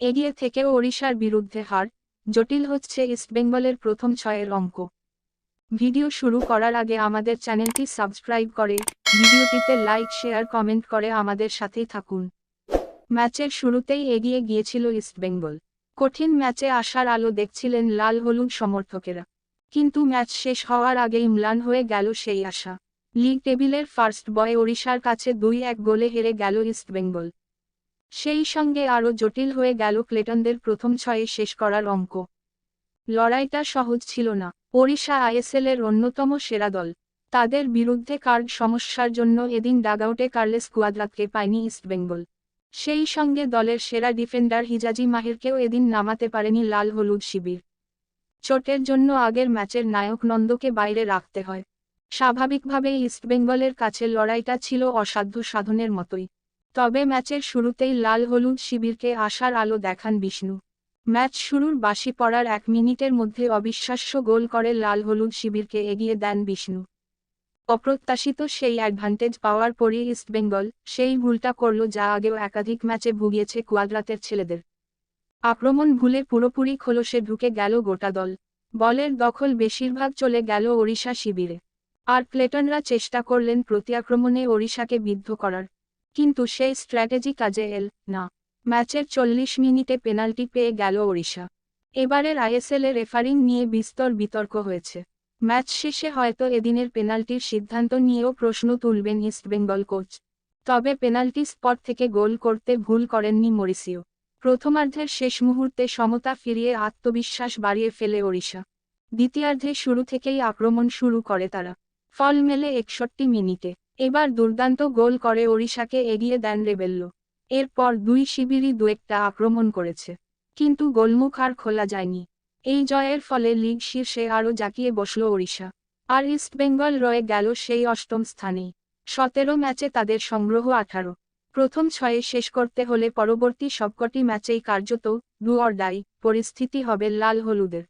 এগিয়ে থেকেও ওড়িশার বিরুদ্ধে হার, জটিল হচ্ছে ইস্টবেঙ্গলের প্রথম ছয়ের অঙ্ক। ভিডিও শুরু করার আগে আমাদের চ্যানেলটি সাবস্ক্রাইব করে, ভিডিওটিতে লাইক, শেয়ার, কমেন্ট করে আমাদের সাথেই থাকুন। ম্যাচের শুরুতেই এগিয়ে গিয়েছিল ইস্টবেঙ্গল কঠিন ম্যাচে আসার আলো দেখছিলেন লাল হলুদ সমর্থকেরা। কিন্তু ম্যাচ শেষ হওয়ার আগেই ম্লান হয়ে গেল সেই আশা। লিগ টেবিলের ফার্স্ট বয় ওড়িশার কাছে দুই এক গোলে হেরে গেল ইস্টবেঙ্গল সেই সঙ্গে আরও জটিল হয়ে গেল ক্লেটনদের প্রথম ছয়ে শেষ করার অঙ্ক। লড়াইটা সহজ ছিল না। ওড়িশা আইএসএল এর অন্যতম সেরা দল। তাদের বিরুদ্ধে কার্ড সমস্যার জন্য এদিন ডাগআউটে কার্লেস কুয়াদ্রাতকে পায়নি ইস্টবেঙ্গল সেই সঙ্গে দলের সেরা ডিফেন্ডার হিজাজি মাহিরকেও এদিন নামাতে পারেনি লাল হলুদ শিবির। চোটের জন্য আগের ম্যাচের নায়ক নন্দকে বাইরে রাখতে হয়। স্বাভাবিকভাবেই ইস্টবেঙ্গলের কাছে লড়াইটা ছিল অসাধ্য সাধনের মতোই। তবে ম্যাচের শুরুতেই লাল হলুদ শিবিরকে আশার আলো দেখান বিষ্ণু। ম্যাচ শুরুর বাসি পড়ার এক মিনিটের মধ্যে অবিশ্বাস্য গোল করে লাল হলুদ শিবিরকে এগিয়ে দেন বিষ্ণু। অপ্রত্যাশিত সেই অ্যাডভান্টেজ পাওয়ার পরই ইস্টবেঙ্গল সেই ভুলটা করল যা আগেও একাধিক ম্যাচে ভুগিয়েছে কুয়াদ্রাতের ছেলেদের। আক্রমণ ভুলে পুরোপুরি খোলসে ঢুকে গেল গোটা দল। বলের দখল বেশিরভাগ চলে গেল ওড়িশা শিবিরে। আর প্লেটনরা চেষ্টা করলেন প্রতি আক্রমণে ওড়িশাকে বিদ্ধ করার। কিন্তু সেই স্ট্র্যাটেজি কাজে এল না। ম্যাচের চল্লিশ মিনিটে পেনাল্টি পেয়ে গেল ওড়িশা। এবারের আইএসএল এর রেফারিং নিয়ে বিস্তর বিতর্ক হয়েছে। ম্যাচ শেষে হয়তো এদিনের পেনাল্টির সিদ্ধান্ত নিয়েও প্রশ্ন তুলবেন ইস্টবেঙ্গল কোচ। তবে পেনাল্টি স্পট থেকে গোল করতে ভুল করেননি মরিসিও। প্রথমার্ধের শেষ মুহূর্তে সমতা ফিরিয়ে আত্মবিশ্বাস বাড়িয়ে ফেলে ওড়িশা। দ্বিতীয়ার্ধে শুরু থেকেই আক্রমণ শুরু করে তারা। ফল মেলে একষট্টি মিনিটে। এবার দুর্দান্ত গোল করে ওড়িশাকে এগিয়ে দেন রেবেল্লো। এরপর দুই শিবিরই দু একটা আক্রমণ করেছে। কিন্তু গোলমুখ আর খোলা যায়নি। এই জয়ের ফলে লিগ শীর্ষে আরও জাকিয়ে বসল ওড়িশা। আর ইস্টবেঙ্গল রয়ে গেল সেই অষ্টম স্থানেই। সতেরো ম্যাচে তাদের সংগ্রহ আঠারো। প্রথম ছয়ে শেষ করতে হলে পরবর্তী সবকটি ম্যাচেই কার্যত ডু অর ডাই, পরিস্থিতি হবে লাল হলুদের।